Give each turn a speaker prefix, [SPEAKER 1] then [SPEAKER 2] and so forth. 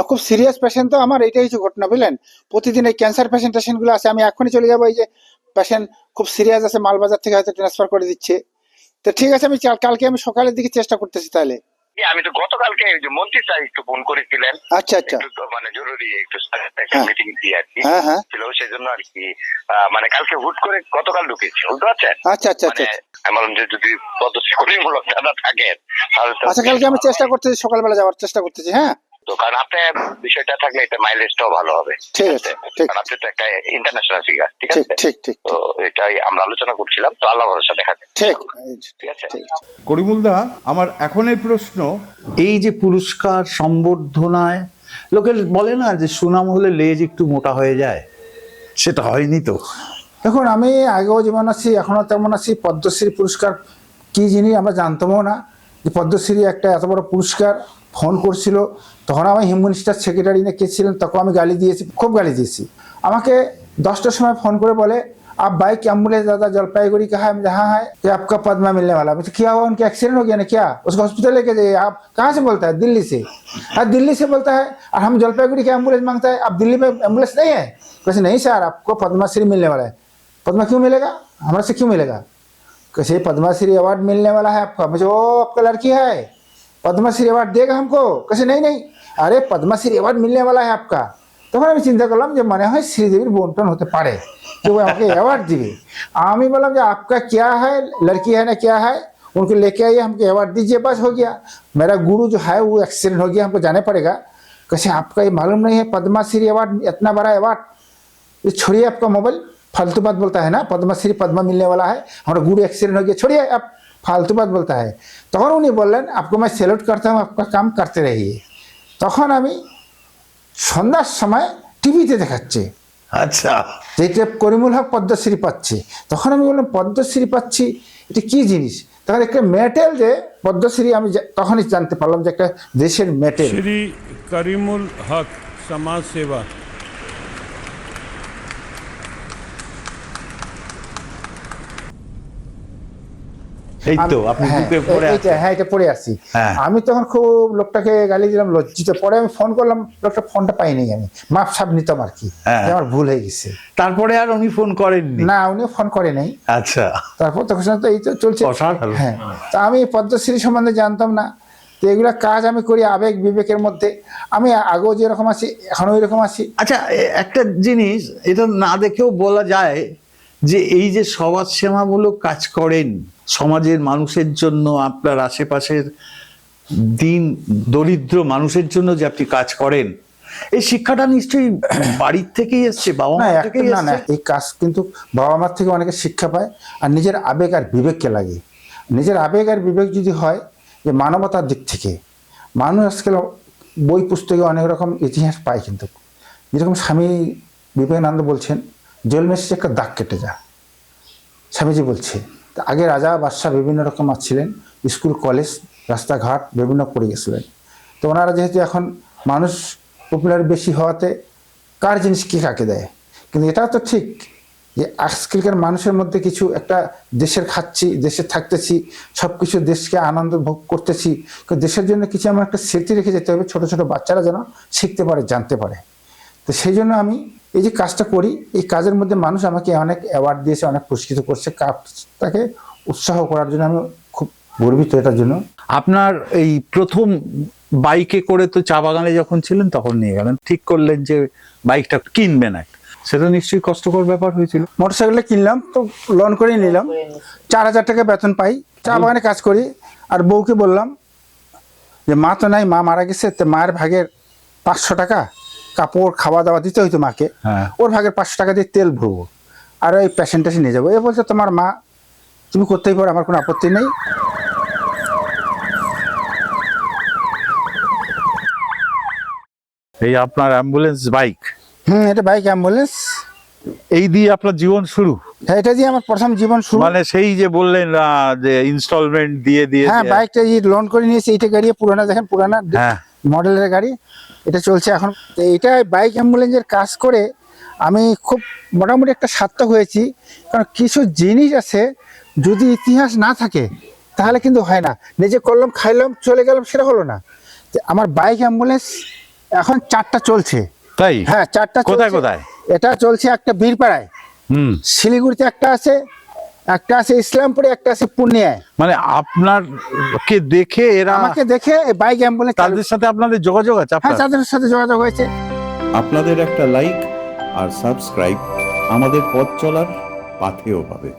[SPEAKER 1] খুব serious patient তো আমার এটাই হচ্ছে ঘটনা বুঝলেন? প্রতিদিন এই ক্যান্সার পেশেন্ট টেশেন্টগুলো আছে আমি এখনই চলে যাব এই যে পেশেন্ট খুব সিরিয়াস আছে মালবাজার থেকে হয়তো ট্রান্সফার করে দিচ্ছে। তো ঠিক আছে আমি কালকে আমি সকালের দিকে চেষ্টা করতেছি তাহলে।
[SPEAKER 2] আমি তো গতকালকে যে মন্ত্রী স্যার একটু ফোন করেছিলেন।
[SPEAKER 1] আচ্ছা আচ্ছা।
[SPEAKER 2] মানে জরুরি একটু
[SPEAKER 1] হ্যাঁ।
[SPEAKER 2] মিটিং দিয়ে আর কি।
[SPEAKER 1] হ্যাঁ হ্যাঁ।
[SPEAKER 2] ছিল সেই জন্য আর কি মানে কালকে হুট করে গতকাল ঢুকেছি বুঝতে পারছেন?
[SPEAKER 1] আচ্ছা আচ্ছা আচ্ছা।
[SPEAKER 2] মানে আমি বললাম যে যদি পদস্করণমূলক দাদা থাকেন
[SPEAKER 1] আচ্ছা কালকে আমি চেষ্টা করতেছি সকালবেলা যাওয়ার চেষ্টা করতেছি হ্যাঁ?
[SPEAKER 2] তো কারণ আপনার বিষয়টা থাকলে এটা মাইলেজটাও ভালো হবে।
[SPEAKER 1] ঠিক আছে, ঠিক।
[SPEAKER 2] কারণ আপনি তো একটা ইন্টারন্যাশনাল ফিগার ঠিক
[SPEAKER 1] ঠিক
[SPEAKER 2] আছে?
[SPEAKER 1] ঠিক ঠিক
[SPEAKER 2] তো এটাই আমরা আলোচনা করছিলাম তো আল্লাহ ভরসা দেখা যাক।
[SPEAKER 1] ঠিক।
[SPEAKER 2] ঠিক আছে?
[SPEAKER 1] ঠিক।
[SPEAKER 3] করিমুলদা আমার এখনের প্রশ্ন
[SPEAKER 4] এই যে পুরস্কার সম্বর্ধনায় লোকে বলে না যে সুনাম হলে লেজ একটু মোটা হয়ে যায়? সেটা হয়নি তো।
[SPEAKER 1] দেখুন আমি আগেও যেমন আছি এখনও তেমন আছি পদ্মশ্রী পুরস্কার কি জিনিস আমরা জানতামও না যে পদ্মশ্রী একটা এত বড় পুরস্কার। ফোন করছিল তখন আমি হিম মিনিস্টার সেক্রেটারি না কে ছিলেন তখন আমি গালি দিয়েছি খুব গালি দিয়েছি আমাকে দশটার সময় फोन করে बोले आप बाइक एम्बुलेंस दादा जलपाईगुड़ी का है मैं जहाँ है कि आपका पदमा मिलने वाला मुझे क्या हुआ उनका एक्सीडेंट हो गया ना क्या उसको हॉस्पिटल लेके जाइए आप कहाँ से बोलता है दिल्ली से हाँ दिल्ली से बोलता है और हम जलपाईगुड़ी का एम्बुलेंस मांगता है आप दिल्ली में एम्बुलेंस नहीं है कैसे नहीं सर आपको पद्माश्री मिलने वाला है पद्मा क्यों मिलेगा हमारे से क्यों मिलेगा कैसे पद्माश्री अवार्ड मिलने वाला है आपका मुझे ओ आपका लड़की है पद्मश्री अवार्ड देगा हमको? कैसे? नहीं नहीं। अरे, पद्मश्री अवार्ड मिलने वाला है आपका। তখন আমি চিন্তা করলাম যে मन है, श्रीदेवी बोनटन होते पड़े जो आपके अवार्ड দিবে আমি বললাম जो आपका क्या है, लड़की है ना क्या है, उनको लेके आइए, हमको अवार्ड दीजिए, बस हो गया। मेरा गुरु जो है, वो एक्सीडेंट हो गया, हमको जाने पड़ेगा। कैसे, आपका ये मालूम नहीं है, पद्माश्री अवार्ड इतना बड़ा अवार्ड ये छोड़िए आपका मोबाइल फालतू बात बोलता है ना, पद्माश्री पद्मा मिलने वाला है, हमारा गुरु एक्सीडेंट हो गया, छोड़िए आप। फालतू बात बोलता है তখন উনি বললেন आपको मैं सैल्यूट करता हूँ आपका काम करते रहिए তখন আমি সন্ধ্যার সময় টিভিতে দেখাচ্ছে
[SPEAKER 4] আচ্ছা
[SPEAKER 1] যেটা করিমুল হক পদ্মশ্রী পাচ্ছে তখন আমি বললাম পদ্মশ্রী পাচ্ছি এটা কি জিনিস তখন একটা মেটেল যে পদ্মশ্রী আমি জা- তখনই জানতে পারলাম যে একটা দেশের মেটেল
[SPEAKER 5] श्री करीमुल हक समाज सेवा
[SPEAKER 4] এই তো আপনি
[SPEAKER 1] হ্যাঁ,
[SPEAKER 4] বুকে পড়ে
[SPEAKER 1] হ্যাঁ এটা পড়ে আসি
[SPEAKER 4] হ্যাঁ।
[SPEAKER 1] আমি তখন খুব লোকটাকে গালি দিলাম লজ্জিত। পরে আমি ফোন করলাম লোকটা ফোনটা পাইনি আমি। মাপ সাপ নিতাম আর কি।
[SPEAKER 4] হ্যাঁ।
[SPEAKER 1] আমার ভুল হয়ে গেছে।
[SPEAKER 4] তারপরে আর উনি ফোন করেননি?
[SPEAKER 1] না উনি ফোন করে নাই।
[SPEAKER 4] আচ্ছা।
[SPEAKER 1] তারপর তখন তো এই তো চলছে। হ্যাঁ। তা আমি পদ্মশ্রী সম্বন্ধে জানতাম না। তো এগুলা কাজ আমি করি আবেগ বিবেকের মধ্যে। আমি আগেও যেরকম আছি এখনও এরকম আছি।
[SPEAKER 4] আচ্ছা একটা জিনিস এটা না দেখেও বলা যায় যে এই যে সমাজ সেবামূলক কাজ করেন সমাজের মানুষের জন্য আপনার আশেপাশের দিন দরিদ্র মানুষের জন্য যে আপনি কাজ করেন এই শিক্ষাটা নিশ্চয়ই বাড়ির থেকেই এসছে বাবা মা থেকেই
[SPEAKER 1] না না এই কাজ কিন্তু বাবা মার থেকে অনেকে শিক্ষা পায় আর নিজের আবেগ আর বিবেককে লাগে। নিজের আবেগ আর বিবেক যদি হয় যে মানবতার দিক থেকে মানুষ আজকাল বই পুস্তকে অনেক রকম ইতিহাস পায় কিন্তু। যেরকম স্বামী বিবেকানন্দ বলছেন জল মেসে একটা দাগ কেটে যা। স্বামীজি বলছে আগে রাজা বাদশাহ বিভিন্ন রকম ছিলেন, স্কুল, কলেজ, রাস্তাঘাট, বিভিন্ন পড়ে গেছিলেন তো ওনারা যেহেতু এখন মানুষ পপুলার বেশি হওয়াতে কার জিনিস কে কাকে দেয়? কিন্তু এটাও তো ঠিক যে আজকালকার মানুষের মধ্যে কিছু একটা দেশের খাচ্ছি, দেশে থাকতেছি সব কিছু দেশকে আনন্দ ভোগ করতেছি দেশের জন্য কিছু আমার একটা স্মৃতি রেখে যেতে হবে, ছোট ছোট বাচ্চারা যেন শিখতে পারে, জানতে পারে। তো সেই জন্য আমি এই যে কাজটা করি এই কাজের মধ্যে মানুষ আমাকে অনেক অ্যাওয়ার্ড দিয়েছে অনেক পুরস্কৃত করছে। কাজটাকে উৎসাহ করার জন্য আমি খুব গর্বিত এটার জন্য।
[SPEAKER 4] আপনার এই প্রথম বাইকে করে তো চা বাগানে যখন ছিলেন তখন নিয়ে গেলেন। ঠিক করলেন যে বাইকটা কিনবেন এক। সেটা নিশ্চয়ই কষ্টকর ব্যাপার হয়েছিল।
[SPEAKER 1] মোটরসাইকেলটা কিনলাম তো লোন করে নিলাম। চার হাজার টাকা বেতন পাই। চা বাগানে কাজ করি আর বউকে বললাম যে মা তো নাই মা মারা গেছে তো মায়ের ভাগের পাঁচশো টাকা। কাপড় খাওয়া দাওয়া দিতে হইতো মাকে।
[SPEAKER 4] হ্যাঁ।
[SPEAKER 1] ওর ভাগের পাঁচশো টাকা দিয়ে তেল ভরবো। আর ওই পেশেন্ট টেসে নিয়ে যাব। এ বলছে তোমার মা তুমি করতেই পারো আমার কোনো আপত্তি নেই।
[SPEAKER 4] এই আপনার অ্যাম্বুলেন্স বাইক
[SPEAKER 1] হুম এটা বাইক অ্যাম্বুলেন্স
[SPEAKER 4] এই দিয়ে আপনার জীবন শুরু?
[SPEAKER 1] হ্যাঁ এটা দিয়ে আমার প্রথম জীবন শুরু।
[SPEAKER 4] মানে সেই যে বললেন যে ইনস্টলমেন্ট দিয়ে দিয়ে
[SPEAKER 1] হ্যাঁ বাইকটা এই লোন করে নিয়েছি এইটা গাড়ি পুরানা দেখেন পুরানা।
[SPEAKER 4] হ্যাঁ।
[SPEAKER 1] মডেলের গাড়ি এটা চলছে এখন। এটা বাইক অ্যাম্বুলেন্সের কাজ করে আমি খুব মোটামুটি একটা সার্থক হয়েছি কারণ কিছু জিনিস আছে যদি ইতিহাস না থাকে তাহলে কিন্তু হয় না। নিজে করলাম খাইলাম চলে গেলাম সেটা হলো না। আমার বাইক অ্যাম্বুলেন্স এখন চারটা চলছে।
[SPEAKER 4] তাই?
[SPEAKER 1] হ্যাঁ চারটা
[SPEAKER 4] কোথায়। কোথায়?
[SPEAKER 1] এটা চলছে একটা বীরপাড়ায়।
[SPEAKER 4] হুম।
[SPEAKER 1] শিলিগুড়িতে একটা আছে একটা আছে ইসলামপুরে একটা আছে পূর্ণিয়ায়
[SPEAKER 4] মানে আপনার কে দেখে এরা
[SPEAKER 1] আমাকে দেখে বাইক অ্যাম্বুলেন্স
[SPEAKER 4] তাদের সাথে আপনাদের যোগাযোগ আছে
[SPEAKER 1] হ্যাঁ
[SPEAKER 4] আপনার?
[SPEAKER 1] তাদের সাথে যোগাযোগ হয়েছে।
[SPEAKER 6] আপনাদের একটা লাইক আর সাবস্ক্রাইব আমাদের পথ চলার পাথেও হবে।